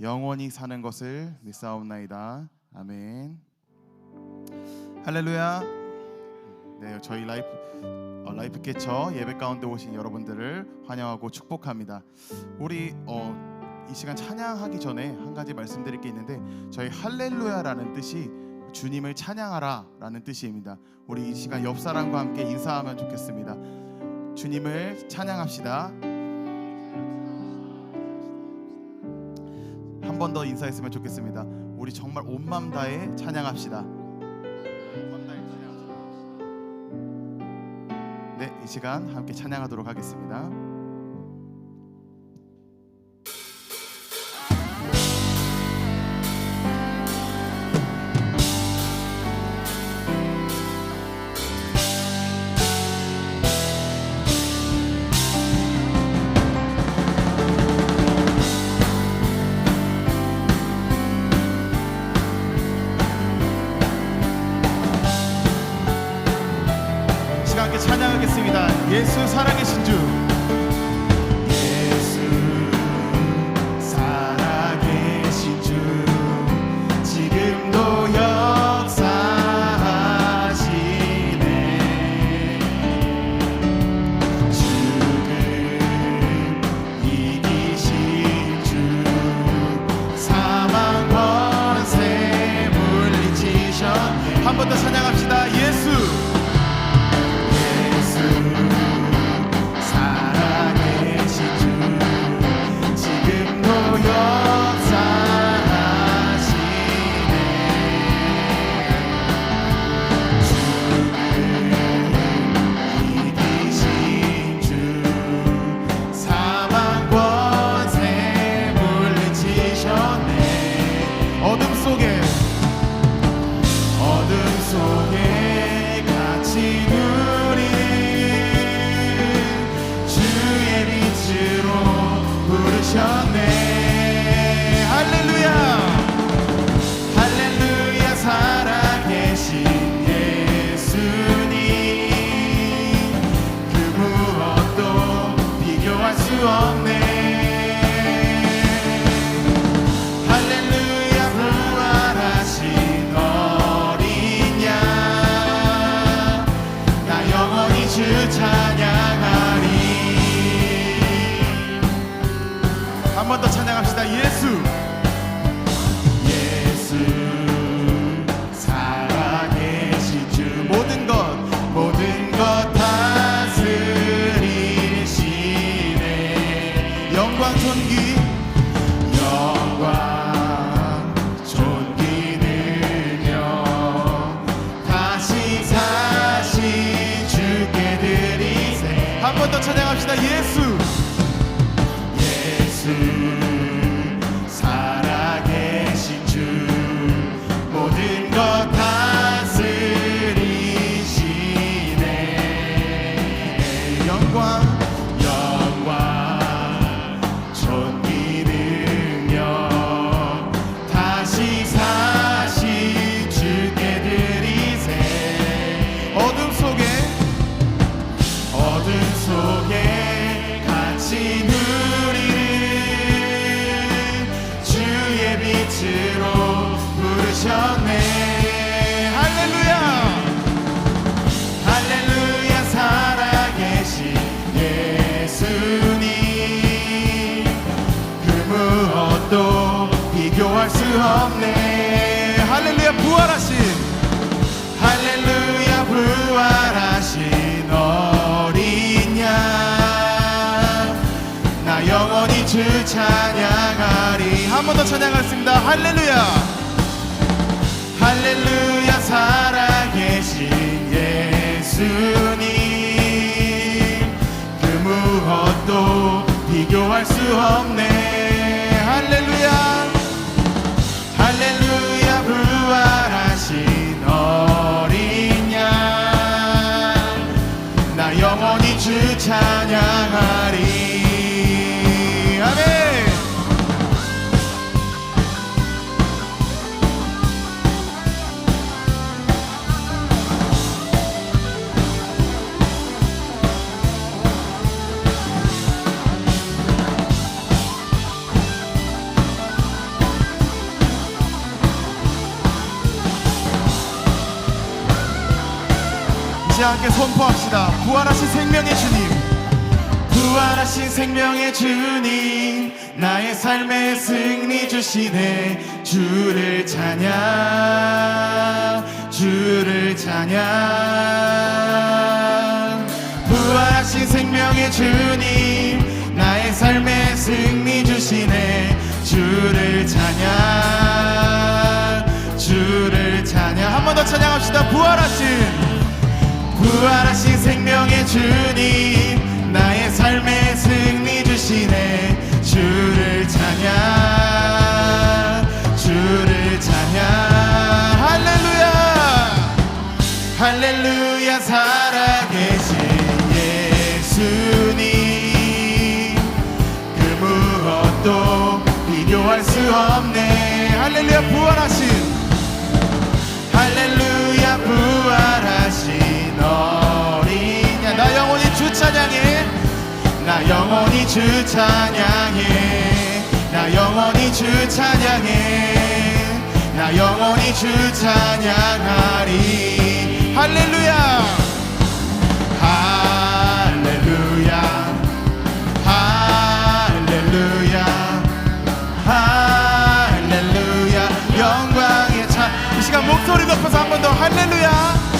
영원히 사는 것을 믿사옵나이다 아멘 할렐루야 네 저희 라이프 어, 라이프 캐쳐 예배 가운데 오신 여러분들을 환영하고 축복합니다 우리 어, 이 시간 찬양하기 전에 한 가지 말씀드릴 게 있는데 저희 할렐루야라는 뜻이 주님을 찬양하라라는 뜻입니다. 우리 이 시간 옆 사람과 함께 인사하면 좋겠습니다. 주님을 찬양합시다. 번 더 인사했으면 좋겠습니다. 우리 정말 온 마음 다해 찬양합시다. 온마음 다해 찬양합시다. 네, 이 시간 함께 찬양하도록 하겠습니다. 예수 살아계신 주. 영광 영광 존귀 능력. 다시 사신 주께 드리세. 찬양합시다. 예수 더 찬양하겠습니다. 할렐루야. 할렐루야 살아계신 예수님. 그 무엇도 비교할 수 없네. 할렐루야. 할렐루야 부활하신 어린 양나 영원히 주 찬양하리 함께 선포합시다. 부활하신 생명의 주님, 부활하신 생명의 주님, 나의 삶의 승리 주시네. 주를 찬양, 주를 찬양. 부활하신 생명의 주님, 나의 삶의 승리 주시네. 주를 찬양, 주를 찬양. 한 번 더 찬양합시다. 부활하신. 부활하신 생명의 주님 나의 삶의 승리 주시네. 주를 찬양 주를 찬양. 할렐루야! 할렐루야 살아계신 예수님. 그 무엇도 비교할 수 없네. 할렐루야 부활하신 영원히 주 찬양해. 나 영원히 주 찬양해. 나 영원히 주 찬양하리. 할렐루야! 할렐루야! 할렐루야! 할렐루야! 영광의 차. 이 시간 목소리 높여서 한 번 더 할렐루야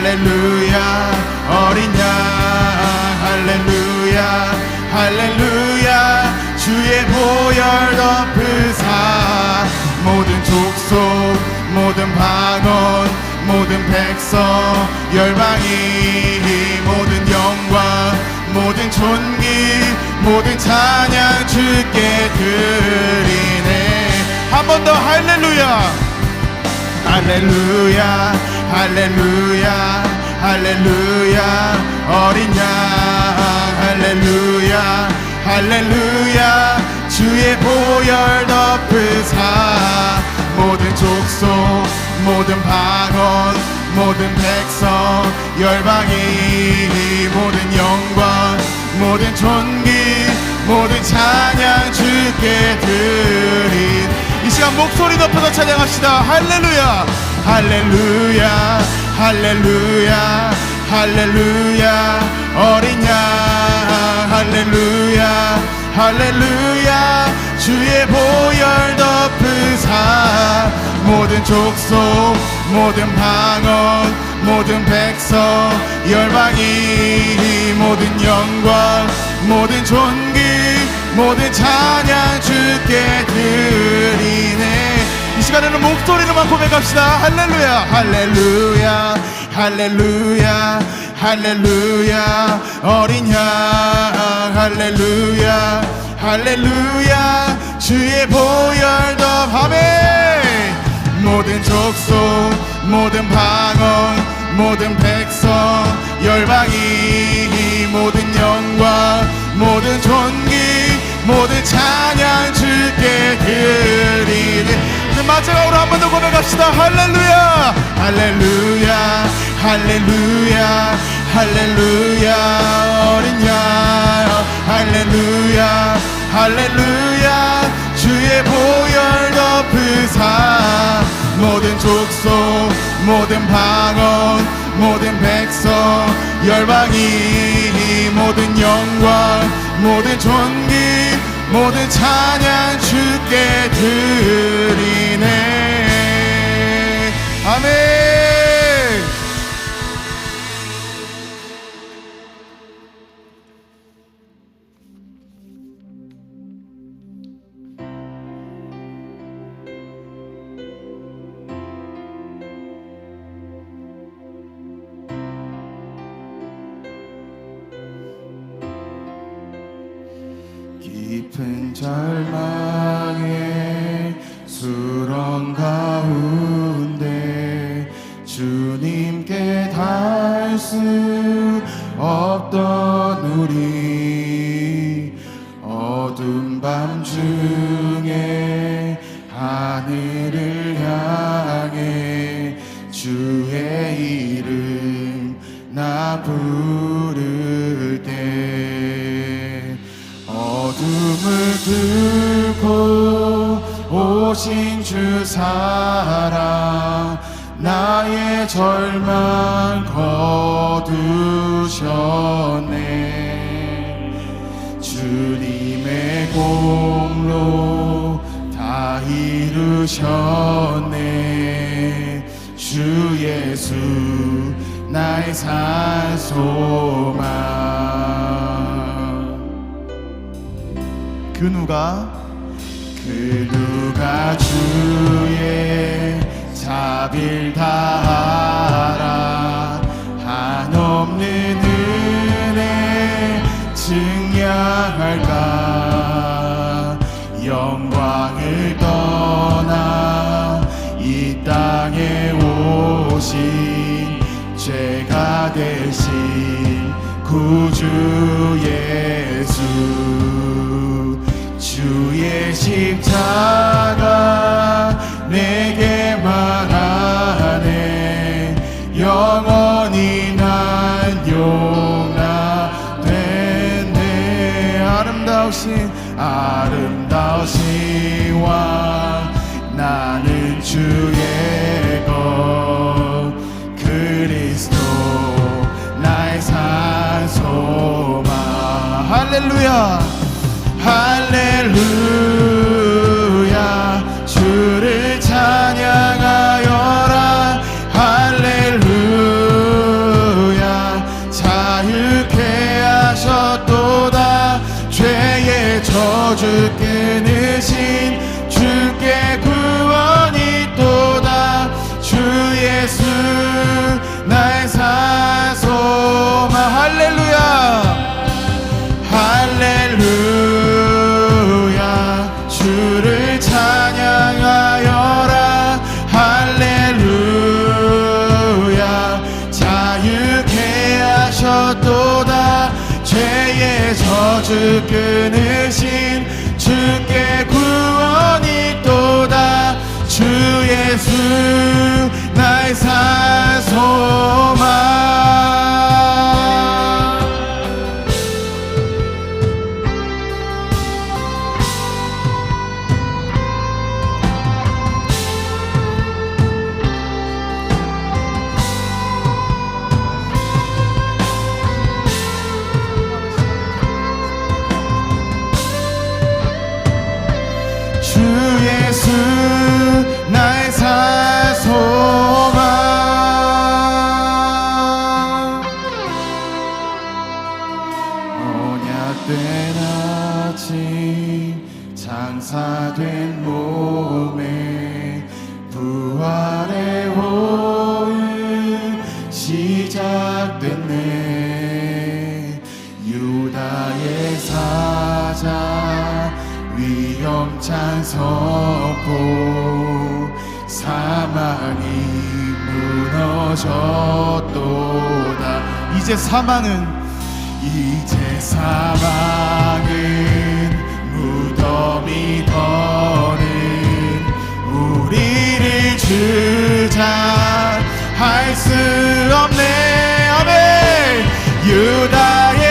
할렐루야 어린 양 할렐루야 할렐루야. 주의 보혈 덮으사. 모든 족속 모든 방언 모든 백성 열방이 모든 영광 모든 존귀 모든 찬양 주께 드리네. 한 번 더 할렐루야. 할렐루야 할렐루야 할렐루야 어린 양 할렐루야 할렐루야. 주의 보혈 덮으사. 모든 족속 모든 방언 모든 백성 열방이 모든 영광 모든 존귀 모든 찬양 주께 드린. 이 시간 목소리 높여서 찬양합시다. 할렐루야 할렐루야 할렐루야 할렐루야. 어린 양 할렐루야 할렐루야. 주의 보혈 덮으사 모든 족속 모든 방언 모든 백성 열방이 모든 영광 모든 존귀 모든 찬양 주께 이 시간에는 목소리로만 고백합시다. 할렐루야 할렐루야 할렐루야 할렐루야. 어린 양 할렐루야 할렐루야. 주의 보혈 덮함에 모든 족속 모든 방언 모든 백성 열방이 모든 영광 모든 존귀 모든 찬양 주께 드리네 이제 마지막으로 한 번 더 고백합시다. 할렐루야. 할렐루야. 할렐루야. 할렐루야. 어린 양. 할렐루야. 할렐루야. 주의 보혈 덮으사 모든 족속 모든 방언 모든 백성 열방이 모든 영광 모든 존귀 모든 찬양 주께 드리네. 아멘 깊은 어둠을 뚫고 오신 주 사랑 나의 절망 거두셨네. 주님의 공로 다 이루셨네. 주 예수 나의 산소망 그 누가? 그 누가 주의 자비를 다하라. 한없는 은혜 증량할까? 영광을 떠나 이 땅에 오신 죄가 되신 구주 나가 내게 말하네. 영원히 난 용납됐네 아름다우신 아름다우신 왕 나는 주의 것 그리스도 나의 산소마 할렐루야. 나의 삶. 시작됐네. 유다의 사자 위험찬 성고 사망이 무너졌도다. 이제 사망은 이제 사망은 무덤이 더는 우리를 주자. 할 수 없네. 아멘. 유다의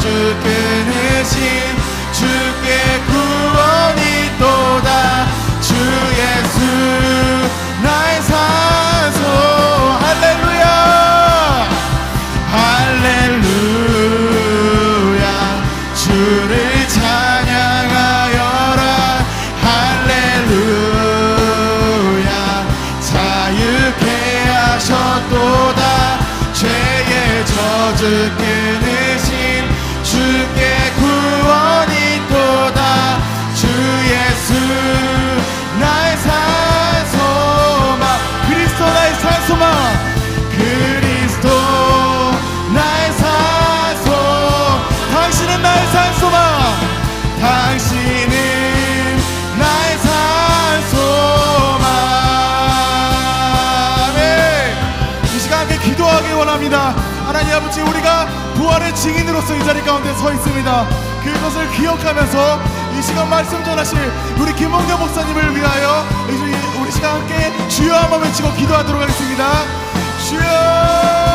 주 끊으신 주께 이제 우리가 부활의 증인으로서 이 자리 가운데 서 있습니다. 그것을 기억하면서 이 시간 말씀 전하실 우리 김홍교 목사님을 위하여 우리 시간 함께 주여 한번 외치고 기도하도록 하겠습니다. 주여!